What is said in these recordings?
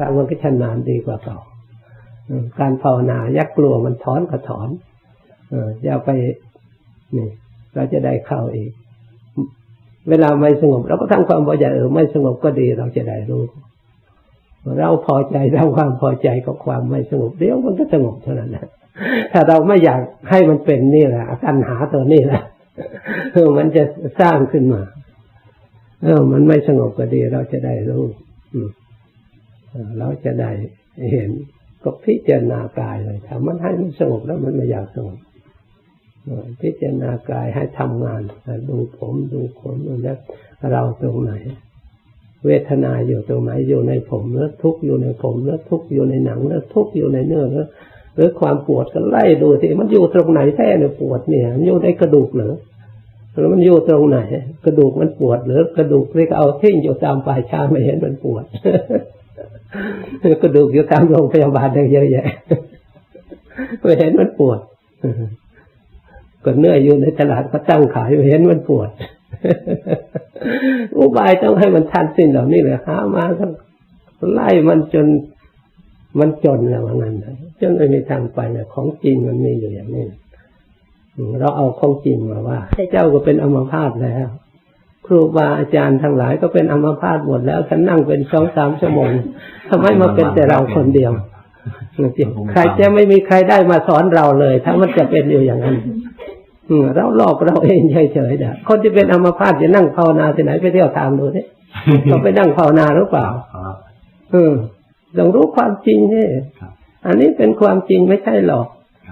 พระมันก็ชำนาญดีกว่าเก่าการภาวนายักกลัวมันถอนก็ถอนเอย่าไปนี่เราจะได้เข้าอีก เวลาไม่สงบ เราก็ทำความพอใจเออไม่สงบก็ดีเราจะได้รู้เราพอใจเราความพอใจกับความไม่สงบเดี๋ยวมันก็สงบเท่านั้นแหละถ้าเราไม่อยากให้มันเป็นนี่แหละตัณหาตัวนี้แหละเออมันจะสร้างขึ้นมา เออ มันไม่สงบก็ดีเราจะได้รู้ เราจะได้เห็นก็พิจารณากายเลยถ้ามันให้มันสงบแล้วมันไม่อยากสงบพิจารณากายให้ทำงานดูผมดูขนดูแล้วเราตรงไหน เวทนาอยู่ตรงไหนอยู่ในผมเนื้อทุกอยู่ในผมเนื้อทุกอยู่ในหนังเนื้อทุกอยู่ในเนื้อหรือความปวดก็ไล่ดูสิมันอยู่ตรงไหนแท้เนี่ยปวดเนี่ยมันอยู่ในกระดูกเหรอแล้วมันอยู่ตรงไหน กระดูกมันปวดหรือกระดูกเรียกเอาทิ้งอยู่ตามปลายชาไม่เห็นมันปวด กระดูกอยู่ตามโรงพยาบาลได้เยอะแยะไม่เห็นมันปวดก็เนื้ออยู่ในตลาดก็ตั้งขายไม่เห็นมันปวดอุบายต้องให้มันทันสิ้นเหล่านี้เลยหามาต้องไล่มันจนมันจนแล้วงั้นจนไม่มีทางไปเนี่ยของจริงมันมีอยู่อย่างนี้เราเอาของจริงมาว่าเจ้าก็เป็นอมภาพแล้ว ครูบาอาจารย์ทั้งหลายก็เป็นอมภาพหมดแล้วฉันนั่งเป็นสองสามชั่วโมงทำไมมาเป็นแต่เราคนเดียวใครจะไม่มีใครได้มาสอนเราเลย ถ้ามันจะเป็นอยู่อย่างนั้นเราหลอกเราเองเฉยๆเนี่ยคนที่เป็นอมภาพจะนั่งภาวนาที่ไหนไปเที่ยวตามดูนี่เขาไปนั่งภาวนาหรือเปล่าเออต้องรู้ความจริงนี่อันนี้เป็นความจริงไม่ใช่หลอก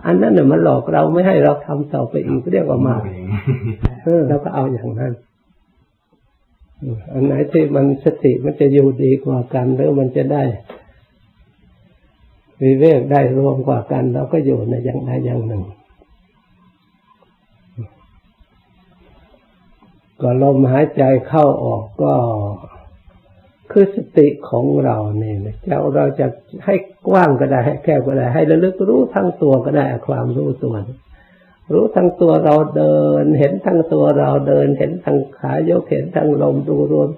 อันนั้นเนี่ยมันหลอกเราไม่ให้เราทำต่อไปอีกเรียกว่ามาเออเราก็เอาอย่างนั้น อันไหนที่มันสติมันจะอยู่ดีกว่ากันหรือมันจะได้วิเวกได้รวมกว่ากันเราก็อยู่ในอย่างใดอย่างหนึ่ง ก็ลมหายใจเข้าออกก็คือสติของเราเนี่ยจะเราจะให้กว้างก็ได้ให้แคบก็ได้ ให้ระลึกรู้ทั้งตัวก็ได้ความรู้ตัว รู้ทั้งตัวเราเดิน เห็นทั้งตัวเราเดิน เห็นทั้งขายกเห็นทั้งลมดูรวม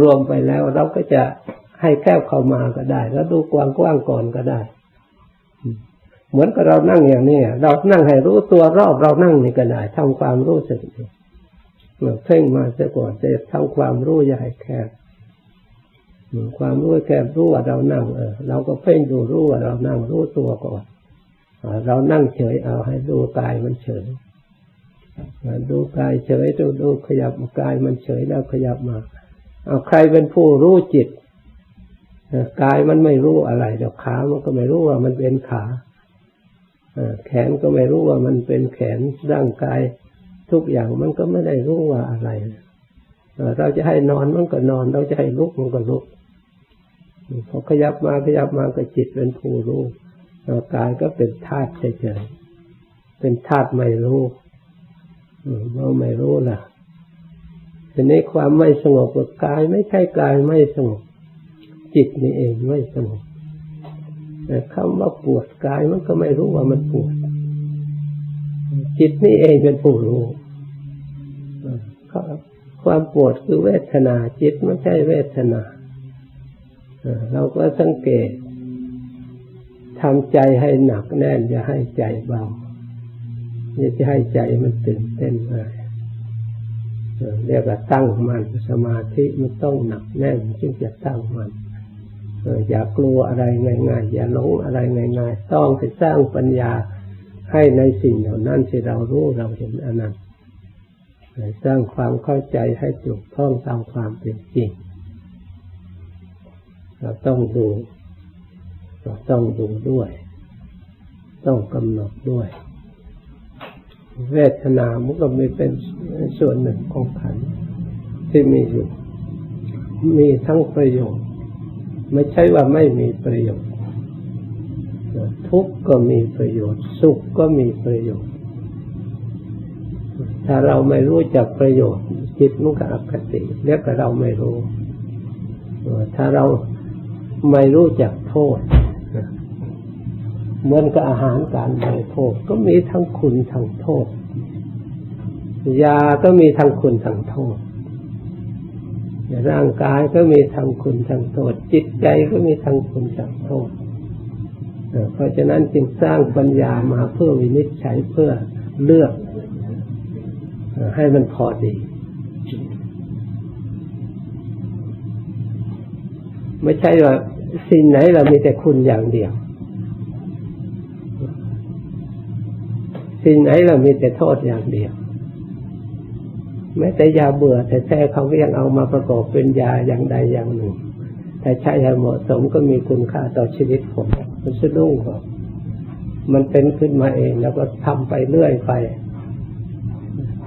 รวมไปแล้ว เราก็จะให้แคบเข้ามาก็ได้ แล้วดูกว้างกว้างก่อนก็ได้ เหมือนกับเรานั่งอย่างนี้เรานั่งให้รู้ตัวรอบเรานั่งนี่ก็ได้ทำความรู้สึกเพ่งมาเสียก่อนเสร็จทำความรู้ใหญ่แคบความรู้แคบรู้ว่าเรานั่งเออเราก็เพ่งดูรู้ว่าเรานั่งรู้ตัวก่อน เรานั่งเฉยเอาให้ดูกายมันเฉยดูกายเฉยดูดูขยับกายมันเฉยแล้วขยับมา เอาใครเป็นผู้รู้จิตกายมันไม่รู้อะไรเดี๋ยวขามันก็ไม่รู้ว่ามันเป็นขาแขนก็ไม่รู้ว่ามันเป็นแขนร่างกายทุกอย่างมันก็ไม่ได้รู้ว่าอะไร เราจะให้นอนมันก็นอน เราจะให้ลุกมันก็ลุกพอขยับมาขยับมาก็จิตเป็นผู้รู้ กายก็เป็นธาตุเฉยๆเป็นธาตุไม่รู้เราไม่รู้ล่ะทีนี้ความไม่สงบกับกายไม่ใช่กายไม่สงบ จิตนี่เองไม่สงบแต่คำว่าปวดกายมันก็ไม่รู้ว่ามันปวด จิตนี่เองเป็นผู้รู้ความปวดคือเวทนาจิตไม่ใช่เวทนา เราก็สังเกตำใจให้หนักแน่น อย่าให้ใจเบาอย่าจะให้ใจมันตื่นเต้นเลยเรียกว่าตั้งมันสมาธิมันต้องหนักแน่นจึงจะตั้งมันอย่ากลัวอะไรง่ายๆอย่าหลงอะไรง่ายๆต้องไปสร้างปัญญาให้ในสิ่งเหล่านั้นที่เรารู้เราเห็นอนันต์สร้างความเข้าใจให้ถูกต้องตามความเป็นจริง เราต้องดู ราต้องดูด้วย ต้องกำหนดด้วย เวทนามันก็ม่เป็นส่วนหนึ่งของขันที่มีอยู่ มีทั้งประโยชน์ ไม่ใช่ว่าไม่มีประโยชน์ ทุกข์ก็มีประโยชน์ สุขก็มีประโยชน์ ถ้าเราไม่รู้จักประโยชน์ จิตมันก็อคติเรียกว่าเราไม่รู้ ถ้าเราไม่รู้จักโทษ เหมือนกับอาหารการบริโภคก็มีทั้งคุณทั้งโทษ ยาก็มีทั้งคุณทั้งโทษร่างกายก็มีทั้งคุณทั้งโทษ จิตใจก็มีทั้งคุณทั้งโทษเพราะฉะนั้นจึงสร้างปัญญามาเพื่อวินิจฉัยเพื่อเลือก ให้มันพอดี ไม่ใช่ว่าสิ่งไหนเรามีแต่คุณอย่างเดียว สิ่ไหนเรามีแต่โทษอย่างเดียวแม้แต่ยาเบื่อแต่แท้เขาก็ยังเอามาประกอบเป็นยาอย่างใดอย่างหนึ่ง แต่ใช้ให้เหมาะสมก็มีคุณค่าต่อชีวิตผมมันสะดุ้งครับมันเป็นขึ้นมาเองแล้วก็ทำไปเรื่อยไป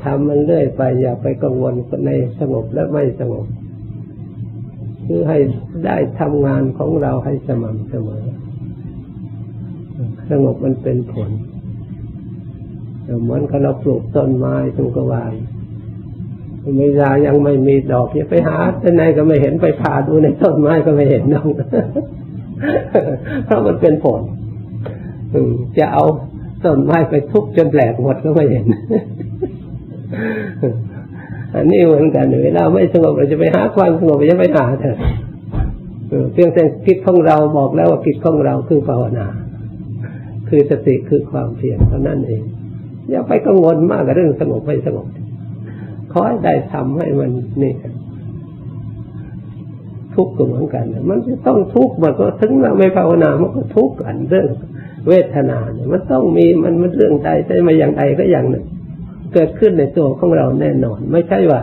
ทำมันเรื่อยไป อย่าไปกังวลในสงบและไม่สงบคือให้ได้ทำงานของเราให้สม่ำเสมอ สงบมันเป็นผล เหมือนกับเราปลูกต้นไม้ตรงกวานเวลายังไม่มีดอกอย่าไปหาที่ไหนก็ไม่เห็นไปผ่าดูในต้นไม้ก็ไม่เห็นนองเพราะมันเป็นผลจะเอาต้นไม้ไปทุบจนแหลกหมดก็ไม่เห็น อันนี้เหมือนกันเวลาไม่สงบเราจะไปหาความสงบจะไปหาเถอะเพียงแต่กิจของเราบอกแล้วว่ากิจของเราคือภาวนา คือสติคือความเพียรเท่านั้นเอง อย่าไปกังวลมากกับเรื่องสงบไม่สงบขอให้ได้ทำให้มันนี่ทุกข์ก็เหมือนกัน มันจะต้องทุกข์มันก็ถึงเราไม่ภาวนามันก็ทุกข์กันเรื่องเวทนาเนี่ยมันต้องมีมันมันเรื่องใดใช่มาอย่างใดก็อย่างหนึ่ง เกิดขึ้นในตัวของเราแน่นอน ไม่ใช่ว่า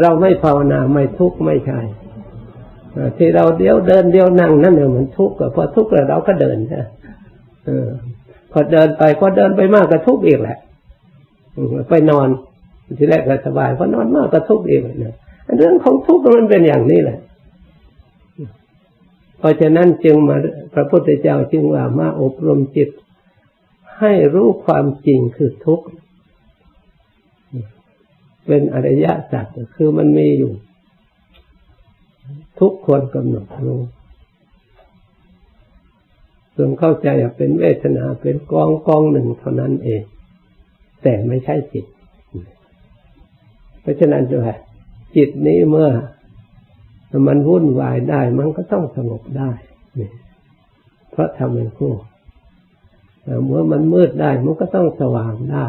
เราไม่ภาวนาไม่ทุกข์ไม่ใช่ที่เราเดียวเดินเดียวนั่งนั่นเนี่ยมันทุกข์พอทุกข์แล้วเราก็เดินใช่พอเดินไปพอเดินไปมากก็ทุกข์อีกแหละ ไปนอนทีแรกก็สบายพอนอนมากก็ทุกข์เองนะเรื่องของทุกข์มันเป็นอย่างนี้แหละ เพราะฉะนั้นจึงมาพระพุทธเจ้าจึงว่ามาอบรมจิต ให้รู้ความจริงคือทุกข์เป็นอริยสัจคือมันมีอยู่ ทุกคนกำหนดรู้ส่วนเข้าใจเป็นเวทนาเป็นกองกองหนึ่งเท่านั้นเอง แต่ไม่ใช่จิต เพราะฉะนั้นด้วยจิตนี้เมื่อมันวุ่นวายได้ มันก็ต้องสงบได้ เพราะทำเป็นคู่เมื่อมันมืดได้ มันก็ต้องสว่างได้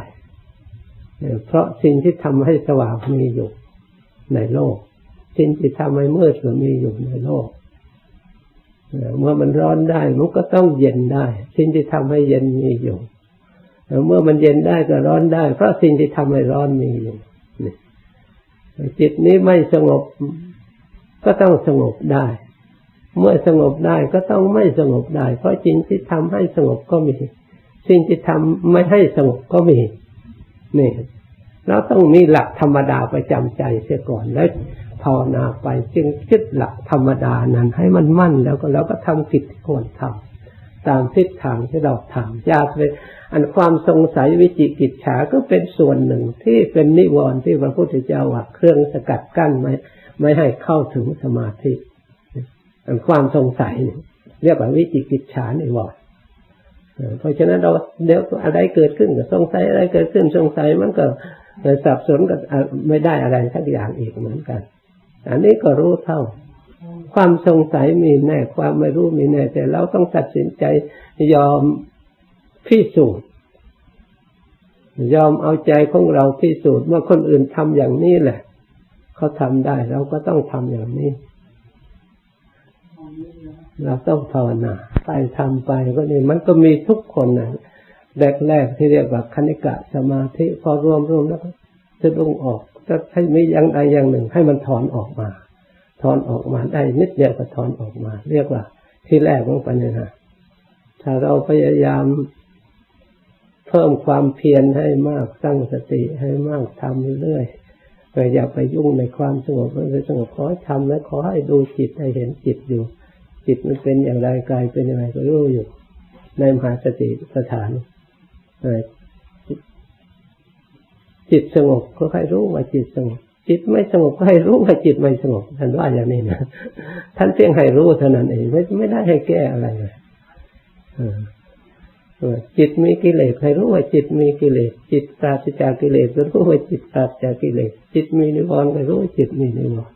เพราะสิ่งที่ทำให้สว่างมีอยู่ในโลก สิ่งที่ทำให้มืดก็มีอยู่ในโลกเมื่อมันร้อนได้ มันก็ต้องเย็นได้ สิ่งที่ทำให้เย็นมีอยู่ เมื่อมันเย็นได้ก็ร้อนได้ เพราะสิ่งที่ทำให้ร้อนมีอยู่จิตนี้ไม่สงบก็ต้องสงบได้ เมื่อสงบได้ก็ต้องไม่สงบได้ เพราะสิ่งที่ทำให้สงบก็มี สิ่งที่ทำไม่ให้สงบก็มีนี่เราต้องมีหลักธรรมดาประจำใจเสียก่อนแล้วภาวนาไปจึงคิดหลักธรรมดานั้น ให้มันมั่นแล้วก็แล้วก็ทำกิจที่ควรทำตามทิศทางที่เราทำอย่าไป อันความสงสัยวิจิกิจฉาก็เป็นส่วนหนึ่งที่เป็นนิวรณ์ที่พระพุทธเจ้าว่าเครื่องสกัดกั้นไม่ไม่ให้เข้าถึงสมาธิ อันความสงสัยเรียกว่าวิจิกิจฉานิวรณ์เพราะฉะนั้นเราเดี๋ยวอะไรเกิดขึ้นก็สงสัยอะไรเกิดขึ้นสงสัยมันก็สับสนกับไม่ได้อะไรสักอย่างอีกเหมือนกัน อันนี้ก็รู้เท่า ความสงสัยมีแน่ความไม่รู้มีแน่แต่เราต้องตัดสินใจยอม พิสูจน์ยอมเอาใจของเราพิสูจน์เมื่อคนอื่นทำอย่างนี้แหละ เขาทำได้เราก็ต้องทำอย่างนี้ เราต้องภาวนาไปทำไปก็นี่มันก็มีทุกคนนะแรกๆที่เรียกว่าคณิกะสมาธิพอรวมรวมแล้วจะลงออกจะให้มีอย่างใดอย่างหนึ่ง ให้มันถอนออกมา ถอนออกมาได้นิดเดียวก็ถอนออกมา เรียกว่าที่แรกของปัญญาถ้าเราพยายาม เพิ่มความเพียรให้มากตั้งสติให้มากทำเรื่อยอย่าไปยุ่งในความสงบไม่สงบขอให้ทำและขอให้ดูจิตให้เห็นจิตอยู่ จิตมันเป็นอย่างไรกายเป็นอย่างไรก็รู้อยู่ ในมหาสติสถานจิตสงบก็ให้รู้ว่าจิตสงบจิตไม่สงบก็ให้รู้ว่าจิตไม่สงบท่านว่าอย่างนี้นะท่านเพียงให้รู้เท่านั้นเองไม่ไม่ได้ให้แก้อะไรเลย จิตมีกิเลสให้รู้ว่าจิตมีกิเลส จิตปราศจากกิเลสก็รู้ว่าจิตปราศจากกิเลส จิตมีนิวรณ์ก็รู้ว่าจิตมีนิวรณ์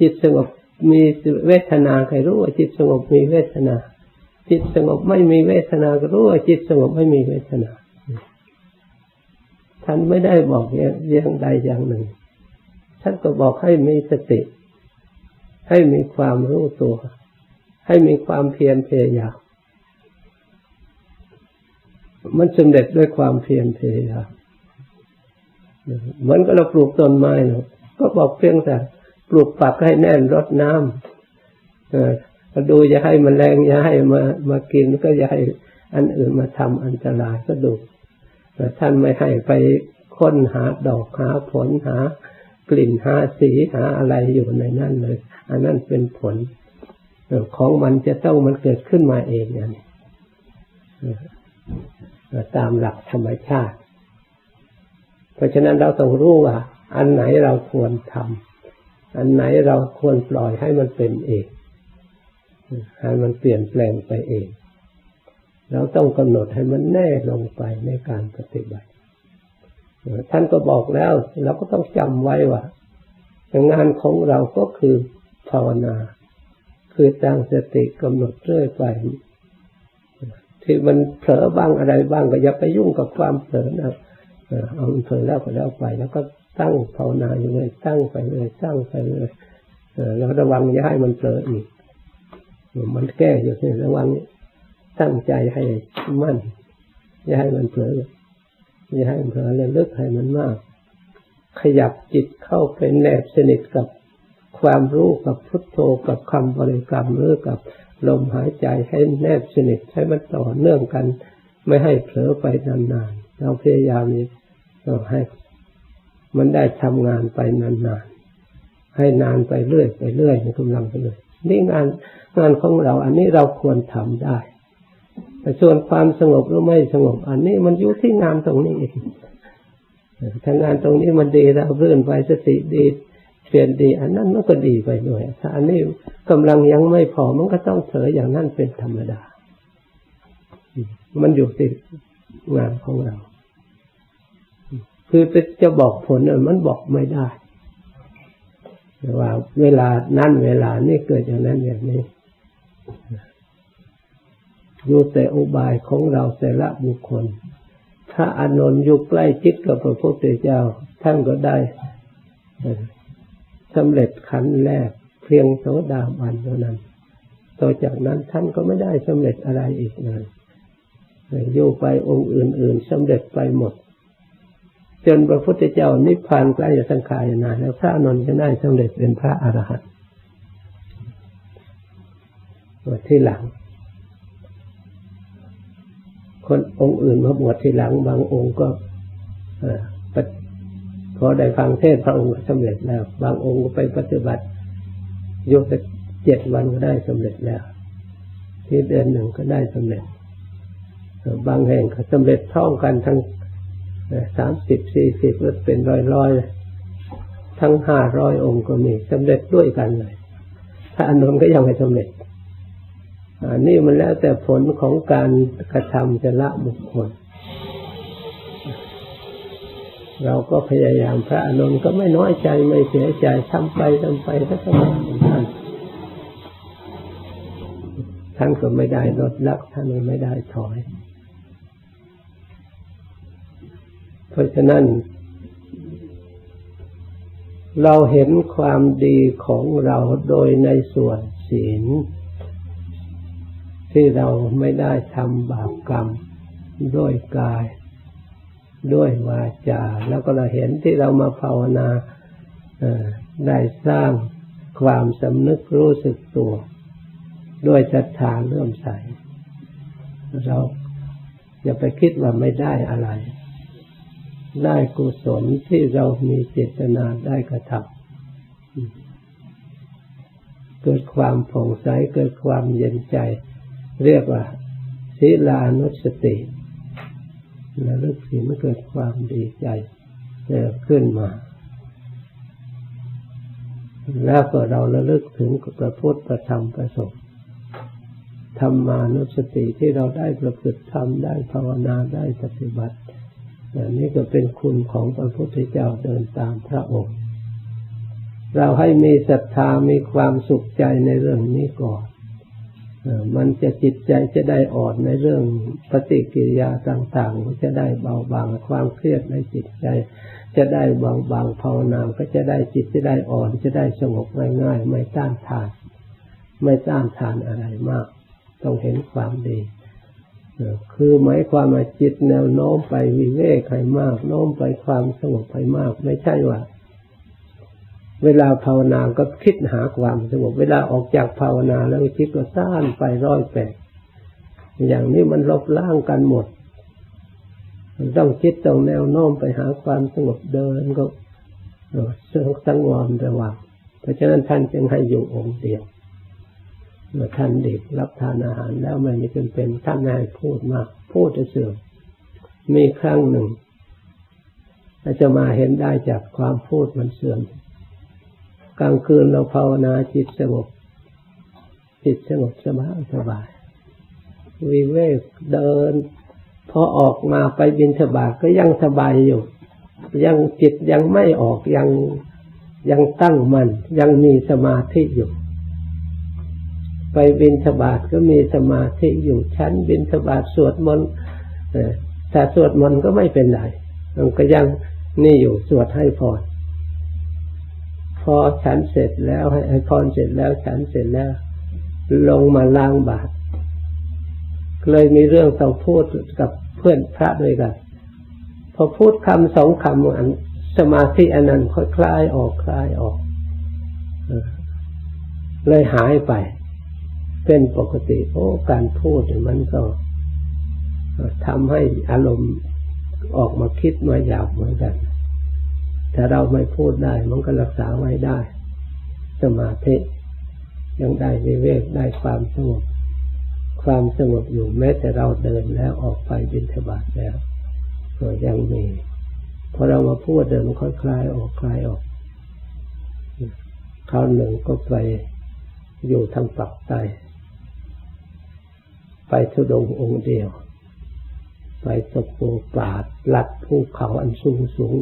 จิตสงบมีเวทนาใครรู้ว่าจิตสงบมีเวทนา จิตสงบไม่มีเวทนาก็รู้ว่าจิตสงบไม่มีเวทนาท่านไม่ได้บอกอย่างใดอย่างหนึ่ง ท่านก็บอกให้มีสติ ให้มีความรู้ตัว ให้มีความเพียรพยายาม มันสำเร็จด้วยความเพียรพยายามเหมือนกับเราปลูกต้นไม้เนาะก็บอกเพียงแต่ปลูกปักให้แน่นรดน้ำเออดูจะให้มันแรงจะให้มามากินก็จะให้อันอื่นมาทำอันตรายก็ดูท่านไม่ให้ไปค้นหาดอกหาผลหากลิ่นหาสีหาอะไรอยู่ในนั้นเลย อันนั้นเป็นผลของมันจะต้องมันเกิดขึ้นมาเองอย่างนี้ ตามหลักธรรมชาติ เพราะฉะนั้นเราต้องรู้ว่า อันไหนเราควรทำอันไหนเราควรปล่อยให้มันเป็นเองให้มันเปลี่ยนแปลงไปเอง เราต้องกำหนดให้มันแน่ลงไปในการปฏิบัติ ท่านก็บอกแล้ว เราก็ต้องจำไว้ว่างานของเราก็คือภาวนา คือตั้งสติกำหนดเรื่อยไป ที่มันเผลอบ้างอะไรบ้างก็อย่าไปยุ่งกับความเผลอนะเอามันเผลอแล้วก็แล้วไป แล้วก็ตั้งภาวนาอยู่เลยตั้งไปเลยตั้งไปเลยแล้วระวังอย่าให้มันเผลออีกมันแก้อยู่ที่ระวังตั้งใจให้มั่น อย่าให้มันเผลออย่าให้มันเผลอเลยลึกให้มันมาก ขยับจิตเข้าไปแนบสนิทกับความรู้กับพุทโธกับคำบริกรรมหรือกับ ลมหายใจให้แนบสนิทให้มันต่อเนื่องกัน ไม่ให้เผลอไปนานๆเราพยายามนี้ให้มันได้ทำงานไปนานๆให้นานไปเรื่อยไปเรื่อยในกำลังไปเลยนี่งานงานของเรา อันนี้เราควรทำได้แต่ส่วนความสงบหรือไม่สงบ อันนี้มันอยู่ที่งานตรงนี้เองถ้างานตรงนี้มันดีเราเรื่อนไปสติดี เปลี่ยนดี อันนั้นมันก็ดีไปด้วย ถ้าอันนี้กำลังยังไม่พอมันก็ต้องเถออย่างนั้นเป็นธรรมดา มันอยู่ที่งานของเรา คือจะบอกผลมันบอกไม่ได้แต่ว่า เวลานั้นเวลานี่เกิดอย่างนั้นอย่างนี้อยู่แต่อุบายของเราแต่ละบุคคล ถ้าอานนท์อยู่ใกล้ชิดกับพระพุทธเจ้าท่านก็ได้ สำเร็จขันแรกเพียงโสดาบันเท่านั้นต่อจากนั้นท่านก็ไม่ได้สำเร็จอะไรอีกเลยอยู่ไปองค์อื่น ๆสำเร็จไปหมด จนพระพุทธเจ้านิพพานใกล้จะสังขารนานแล้วพระนนท์ก็ได้สำเร็จเป็นพระอรหันต์ที่หลัง คนองค์อื่นมาบวชที่หลังบางองค์ก็ พอได้ฟังเทศพระองค์สำเร็จแล้ว บางองค์ก็ไปปฏิบัติยกเจ็ดวันก็ได้สำเร็จแล้วที่เดือนหนึ่งก็ได้สำเร็จ บางแห่งก็สำเร็จท่องกันทั้งสามสิบสี่สิบแล้วเป็นร้อยร้อยทั้งห้าร้อยองค์ก็มีสำเร็จด้วยกันเลย ถ้าอันนั้นก็ยังไม่สำเร็จอันนี้มันแล้วแต่ผลของการกระทำจะละบุคคล เราก็พยายามพระอนุนก็ไม่น้อยใจไม่เสียใจทำไปทำไปก็ทำท่านท่านก็ไม่ได้ลดลักท่านไม่ได้ถอย เพราะฉะนั้น เราเห็นความดีของเราโดยในส่วนศีลที่เราไม่ได้ทำบาปกรรมด้วยกาย ด้วยวาจา แล้วก็เราเห็นที่เรามาภาวนาได้สร้างความสำนึกรู้สึกตัว ด้วยศรัทธาเลื่อมใส เราอย่าไปคิดว่าไม่ได้อะไร ได้กุศลที่เรามีเจตนาได้กระทำเกิดความผ่องใสเกิดความเย็นใจ เรียกว่าศีลานุสติ ระลึกถึงเกิดความดีใจเกิดขึ้นมา แล้วก็เราระลึกถึงพระพุทธประธรรมประสงค์ธรรมานุสติที่เราได้ประพฤติทำได้ภาวนาได้ปฏิบัติอย่างนี้ก็เป็นคุณของพระพุทธเจ้าเดินตามพระองค์ เราให้มีศรัทธามีความสุขใจในเรื่องนี้ก่อน มันจะจิตใจจะได้อ่อนในเรื่องปฏิกิริยาต่างๆก็จะได้เบาบางความเครียดในจิตใจ จะได้เบาบางภาวนาก็จะได้จิตจะได้อ่อนจะได้สงบง่ายๆไม่ต้านทาน ไม่ต้านทานอะไรมาก ต้องเห็นความดีคือหมายความว่าจิตแนวโน้มไปวิเวกให้มาก โน้มไปความสงบไปมาก ไม่ใช่ว่า เวลาภาวนาก็คิดหาความสงบเวลาออกจากภาวนาแล้วคิดก็ซ่านไปร้อยแปดอย่างนี้มันลบล้างกันหมด มันต้องคิดตรงแนวโน้มไปหาความสงบเดินก็เสื่อสังวรระวังเพราะฉะนั้นท่านจึงให้อยู่องค์เดียวเมื่อท่านเด็กรับทานอาหารแล้วมันไม่จำเป็นท่านให้พูดมาก พูดจะเสื่อมมีครั้งหนึ่งอาจะมาเห็นได้จากความพูดมันเสื่อม กลางคืนเราภาวนาจิตสงบ จิตสงบสบายสบาย วิเวกเดิน พอออกมาไปบินสบายก็ยังสบายอยู่ ยังจิตยังไม่ออกยังยังตั้งมัน่นยังมีสมาธิอยู่ไปบินทบาทก็มีสมาธิอยู่ชั้นบินทบาทสวดมนต์แต่สวดมนต์ก็ไม่เป็นไรมันก็ยังนี่อยู่สวดให้พร พอฉันเสร็จแล้วให้พรเสร็จแล้วฉันเสร็จแล้ว ลงมาล้างบาตรเลยมีเรื่องต้องพูดกับเพื่อนพระด้วยกัน พอพูดคำสองคำอันสมาธิอันนั้นค่อยคลายออกคลายออกเลยหายไป เป็นปกติโอ้การพูดมันก็ทำให้อารมณ์ออกมาคิดมาหยาบเหมือนกัน ถ้าเราไม่พูดได้ มันก็รักษาไว้ได้ สมาธิยังได้วิเวกได้ความสงบความสงบอยู่แม้แต่เราเดินแล้วออกไปบินทบาทแล้วก็ยังมีพอเรามาพูดเดินมันค่อยคลายออกคลายออกคราวหนึ่งก็ไปอยู่ทางปักใต้ไปทุดงองค์เดียว ไปตกปูปาดลัดภูเขาอันสูงสูง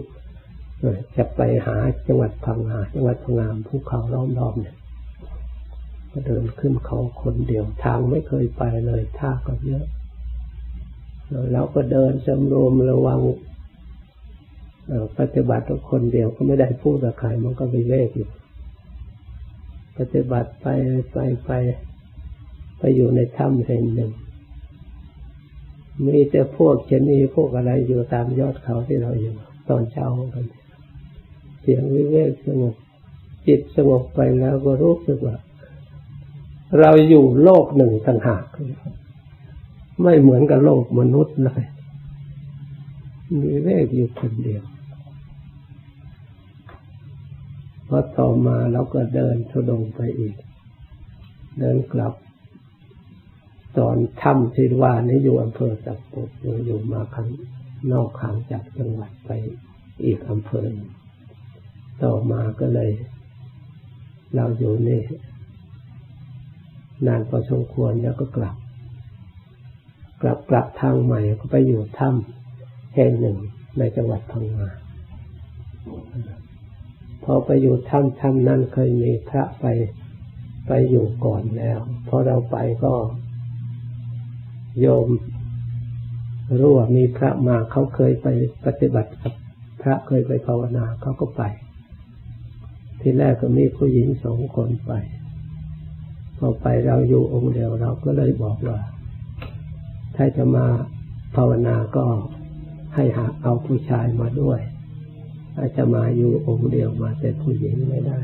จะไปหาจังหวัดพังงาจังหวัดพังงามภูเขาล้อมๆเนี่ยก็เดินขึ้นเขาคนเดียวทางไม่เคยไปเลยท่าก็เยอะเราก็เดินสำรวมระวังปฏิบัติทุกคนเดียวก็ไม่ได้พูดกับใครมันก็มีเลขอยู่ ปฏิบัติไปไปไปไปอยู่ในถ้ำแห่งหนึ่ง มีแต่พวกชนีพวกอะไรอยู่ตามยอดเขาที่เราอยู่ ตอนเช้ากัน สียงวิเวกสงบจิตสงบไปแล้วก็รู้สึกว่า เราอยู่โลกหนึ่งต่างหาก ไม่เหมือนกับโลกมนุษย์เลยมีเวกอยู่คนเดียวพอต่อมาเราก็เดินทุดงไปอีก เดินกลับ ตอนถ้ำที่ว่านี้อยู่อำเภอสักปุกอยู่มาครั้งนอกขางจากจังหวัดไปอีกอำเภอ ต่อมาก็เลย เราอยู่นี่นานพอสมควรแล้วก็กลับ กลับกลับทางใหม่ก็ไปอยู่ถ้ำแห่งหนึ่งในจังหวัดพังงาพอไปอยู่ถ้ำถ้ำนั้นเคยมีพระไปไปอยู่ก่อนแล้วพอเราไปก็ โยมรู้ว่ามีพระมาเขาเคยไปปฏิบัติกับพระเคยไปภาวนาเขาก็ไป ที่แรกก็มีผู้หญิงสองคนไป พอไปเราอยู่องค์เดียวเราก็เลยบอกว่า ถ้าจะมาภาวนาก็ให้หาเอาผู้ชายมาด้วย อาจจะมาอยู่องค์เดียวมาแต่ผู้หญิงไม่ได้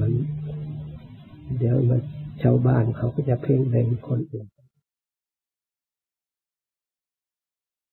มัน เดี๋ยวมันชาวบ้านเขาก็จะเพ่งเล็งคนอื่น